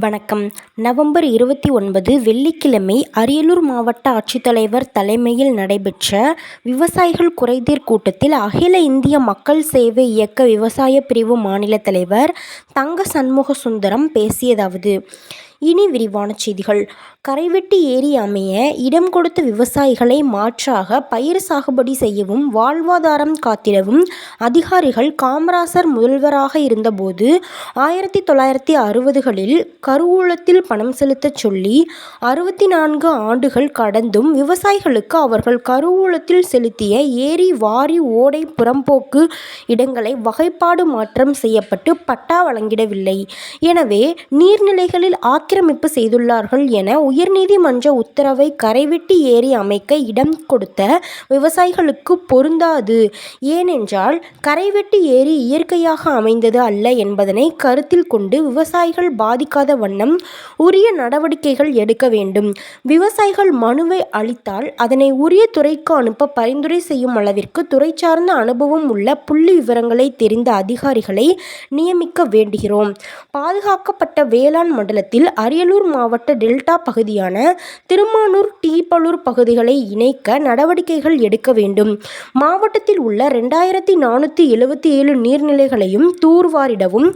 வணக்கம். நவம்பர் இருபத்தி ஒன்பது வெள்ளிக்கிழமை அரியலூர் மாவட்ட ஆட்சித்தலைவர் தலைமையில் நடைபெற்ற விவசாயிகள் குறைதீர் கூட்டத்தில் அகில இந்திய மக்கள் சேவை இயக்க விவசாய பிரிவு மாநில தலைவர் தங்க சண்முகசுந்தரம் பேசியதாவது. இனி விரிவான செய்திகள். கரைவெட்டி ஏரி அமைய இடம் கொடுத்த விவசாயிகளை மாற்றாக பயிர் சாகுபடி செய்யவும் வாழ்வாதாரம் காத்திடவும் அதிகாரிகள் காமராசர் முதல்வராக இருந்தபோது ஆயிரத்தி தொள்ளாயிரத்தி அறுபதுகளில் கருவூலத்தில் பணம் செலுத்தச் சொல்லி அறுபத்தி நான்கு ஆண்டுகள் கடந்தும் விவசாயிகளுக்கு அவர்கள் கருவூலத்தில் செலுத்திய ஏரி வாரி ஓடை புறம்போக்கு இடங்களை வகைப்பாடு மாற்றம் செய்யப்பட்டு பட்டா வழங்கிடவில்லை. எனவே நீர்நிலைகளில் ஆக்கிரமிப்பு செய்துள்ளார்கள் என உயர்நீதிமன்ற உத்தரவை கரைவெட்டி ஏரி அமைக்க இடம் கொடுத்த விவசாயிகளுக்கு பொருந்தாது. ஏனென்றால் கரைவெட்டி ஏரி இயற்கையாக அமைந்தது அல்ல என்பதனை கருத்தில் கொண்டு விவசாயிகள் பாதிக்காத வண்ணம் உரிய நடவடிக்கைகள் எடுக்க வேண்டும். விவசாயிகள் மனுவை அளித்தால் அதனை உரிய துறைக்கு அனுப்ப பரிந்துரை செய்யும் அளவிற்கு துறை சார்ந்த அனுபவம் உள்ள புள்ளி விவரங்களை தெரிந்த அதிகாரிகளை நியமிக்க வேண்டுகிறோம். பாதுகாக்கப்பட்ட வேளாண் மண்டலத்தில் அரியலூர் மாவட்ட டெல்டா பகுதியான திருமானூர் டீப்பலூர் பகுதிகளை இணைக்க நடவடிக்கைகள் எடுக்க வேண்டும். மாவட்டத்தில் உள்ள ரெண்டாயிரத்தி நானூற்றி எழுபத்தி ஏழு நீர்நிலைகளையும் தூர்வாரிடவும்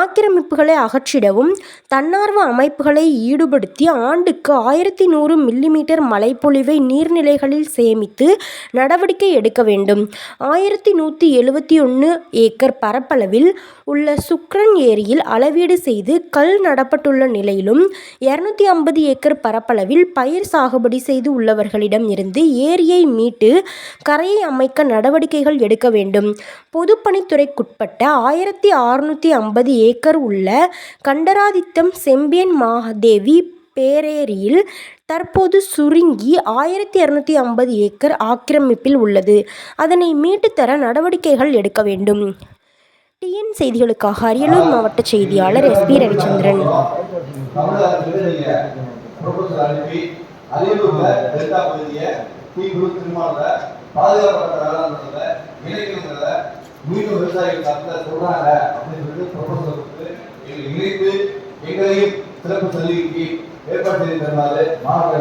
ஆக்கிரமிப்புகளை அகற்றிடவும் தன்னார்வ அமைப்புகளை ஈடுபடுத்தி ஆண்டுக்கு ஆயிரத்தி நூறு மில்லிமீட்டர் மழைப்பொழிவை நீர்நிலைகளில் சேமித்து நடவடிக்கை எடுக்க வேண்டும். ஆயிரத்தி நூற்றி எழுபத்தி ஒன்று ஏக்கர் பரப்பளவில் உள்ள சுக்ரன் ஏரியில் அளவீடு செய்து கல் நடப்பட்டுள்ள நிலையில் பகுதியிலும் இருநூத்தி ஐம்பது ஏக்கர் பரப்பளவில் பயிர் சாகுபடி செய்து உள்ளவர்களிடம் இருந்து ஏரியை மீட்டு கரையை அமைக்க நடவடிக்கைகள் எடுக்க வேண்டும். பொதுப்பணித்துறைக்குட்பட்ட ஆயிரத்தி அறுநூற்றி ஐம்பது ஏக்கர் உள்ள கண்டராதித்தம் செம்பியன் மகாதேவி பேரேரியில் தற்போது சுருங்கி ஆயிரத்தி இரநூத்தி ஐம்பது ஏக்கர் ஆக்கிரமிப்பில் உள்ளது. அதனை மீட்டுத்தர நடவடிக்கைகள் எடுக்க வேண்டும். டிஎன் செய்திகளுக்காக அரியலூர் மாவட்ட செய்தியாளர் எஸ் பி ரவிச்சந்திரன். தமிழக அரசுக்கு நீங்க ப்ரொபோசல் அனுப்பி அரியலூர்ல டெல்டா பகுதியை டீ திருமாவள பாதுகாக்கப்பட்ட வேளாண்மையில இணைக்கணுங்கிறத மீண்டும் விவசாயிகள் தரத்தில் சொல்றாங்க அப்படின்னு சொல்லிட்டு ப்ரொபோசல் கொடுத்து எங்களை இணைத்து எங்களையும் சிறப்பு சலுகைக்கு ஏற்பாடு செய்து தருமாறு மாவட்ட